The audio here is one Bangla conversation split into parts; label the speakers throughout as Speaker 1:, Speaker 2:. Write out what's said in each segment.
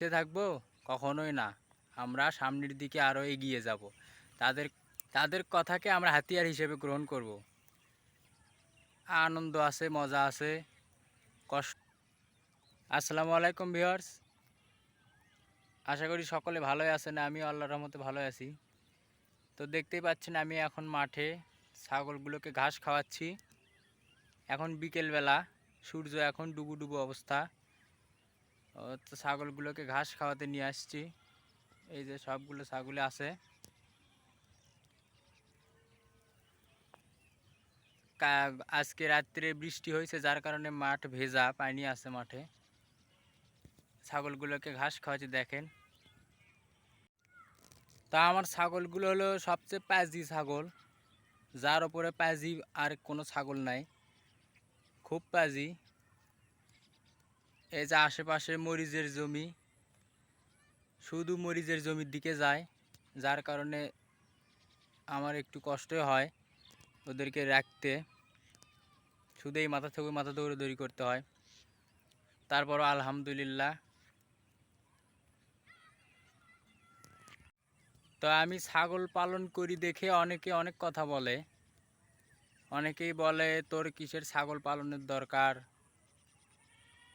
Speaker 1: পিছিয়ে থাকব? কখনোই না। আমরা সামনের দিকে আরও এগিয়ে যাব। তাদের তাদের কথাকে আমরা হাতিয়ার হিসেবে গ্রহণ করব। আনন্দ আছে, মজা আছে, কষ্ট। আসসালামু আলাইকুম, ভিউয়ার্স। আশা করি সকলে ভালোই আছেন আমি আল্লাহর রহমতে ভালো আছি। তো দেখতেই পাচ্ছেন, আমি এখন মাঠে ছাগলগুলোকে ঘাস খাওয়াচ্ছি। এখন বিকেলবেলা, সূর্য এখন ডুবু ডুবু অবস্থা। তো ছাগলগুলোকে ঘাস খাওয়াতে নিয়ে আসছি। এই যে সবগুলো ছাগলে আছে। আজকে রাত্রে বৃষ্টি হয়েছে, যার কারণে মাঠ ভেজা, পানি আছে মাঠে। ছাগলগুলোকে ঘাস খাওয়াচ্ছি, দেখেন। তা আমার ছাগলগুলো হলো সবচেয়ে পাজি ছাগল। যার ওপরে পাজি আর কোনো ছাগল নাই। খুব পাজি এই যে আশেপাশে মরিচের জমি, শুধু মরিচের জমির দিকে যায়, যার কারণে আমার একটু কষ্ট হয় ওদেরকে রাখতে। শুধু এই মাথা থেকে মাথা দৌড়াদৌড়ি করতে হয়। তারপরও আলহামদুলিল্লাহ। তো আমি ছাগল পালন করি দেখে অনেকে অনেক কথা বলে। অনেকেই বলে, তোর কিসের ছাগল পালনের দরকার?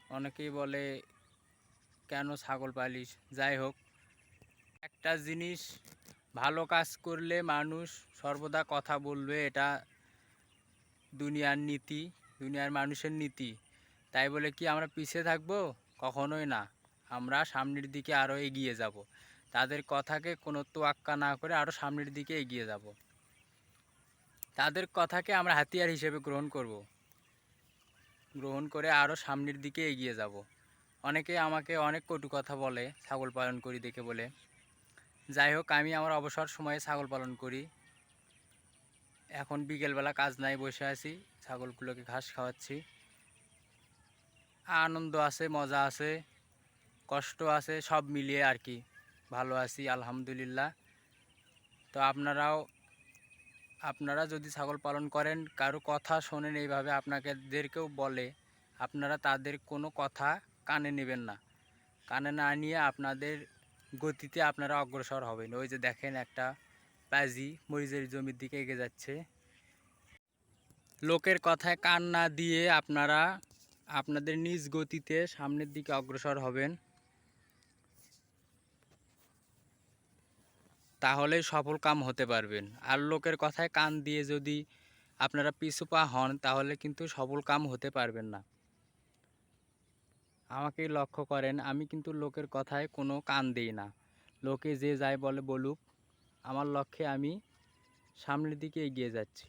Speaker 1: অনেকেই বলে, কেন ছাগল পালিস? যাই হোক, একটা জিনিস ভালো কাজ করলে মানুষ সর্বদা কথা বলবে, এটা দুনিয়ার নীতি, দুনিয়ার মানুষের নীতি। তাই বলে কি, আমরা পিছিয়ে থাকব? কখনোই না। আমরা সামনের দিকে আরও এগিয়ে যাব। তাদের কথাকে কোনো তোয়াক্কা না করে আরও সামনের দিকে এগিয়ে যাব। তাদের কথাকে আমরা হাতিয়ার হিসেবে গ্রহণ করব। গ্রহণ করে আরও সামনের দিকে এগিয়ে যাব। অনেকে আমাকে অনেক কটু কথা বলে ছাগল পালন করি দেখে বলে। যাই হোক, আমি আমার অবসর সময়ে ছাগল পালন করি। এখন বিকেলবেলা কাজ নাই, বসে আছি, ছাগলগুলোকে ঘাস খাওয়াচ্ছি। আনন্দ আছে, মজা আছে, কষ্ট আছে, সব মিলিয়ে আর কি। ভালো আছি, আলহামদুলিল্লাহ। তো আপনারাও আপনারা যদি ছাগল পালন করেন, কারও কথা শোনেন এইভাবে আপনাদেরকেও বলে, আপনারা তাদের কোনো কথা কানে নেবেন না। কানে না নিয়ে আপনাদের গতিতে আপনারা অগ্রসর হবেন। ওই যে দেখেন একটা পাজি মরিচের জমির দিকে এগিয়ে যাচ্ছে। লোকের কথায় কান না দিয়ে আপনারা আপনাদের নিজ গতিতে সামনের দিকে অগ্রসর হবেন। তাহলেই সফল কাম হতে পারবেন। আর লোকের কথায় কান দিয়ে যদি আপনারা পিছু পা হন, তাহলে কিন্তু সফল কাম হতে পারবেন না। আমাকে লক্ষ্য করেন, আমি কিন্তু লোকের কথায় কোনো কান দিই না। লোকে যে যায় বলে বলুক, আমার লক্ষ্যে আমি সামনের দিকে এগিয়ে যাচ্ছি।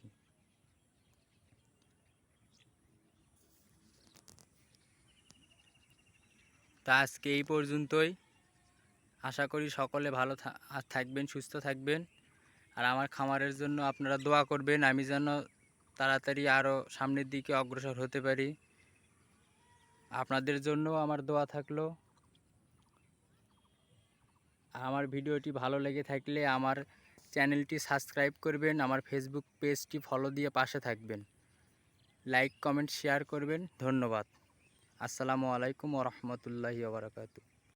Speaker 1: তা আজকে এই পর্যন্তই। আশা করি সকলে ভালো থাকবেন, সুস্থ থাকবেন। আর আমার খামারের জন্য আপনারা দোয়া করবেন, আমি যেন তাড়াতাড়ি আরও সামনের দিকে অগ্রসর হতে পারি। আপনাদের জন্য আমার দোয়া থাকল। আমার ভিডিওটি ভালো লেগে থাকলে আমার চ্যানেলটি সাবস্ক্রাইব করবেন, আমার ফেসবুক পেজটি ফলো দিয়ে পাশে থাকবেন। লাইক, কমেন্ট, শেয়ার করবেন। ধন্যবাদ। আসসালামু আলাইকুম ওরহমতুল্লাহি ওবরাকাতু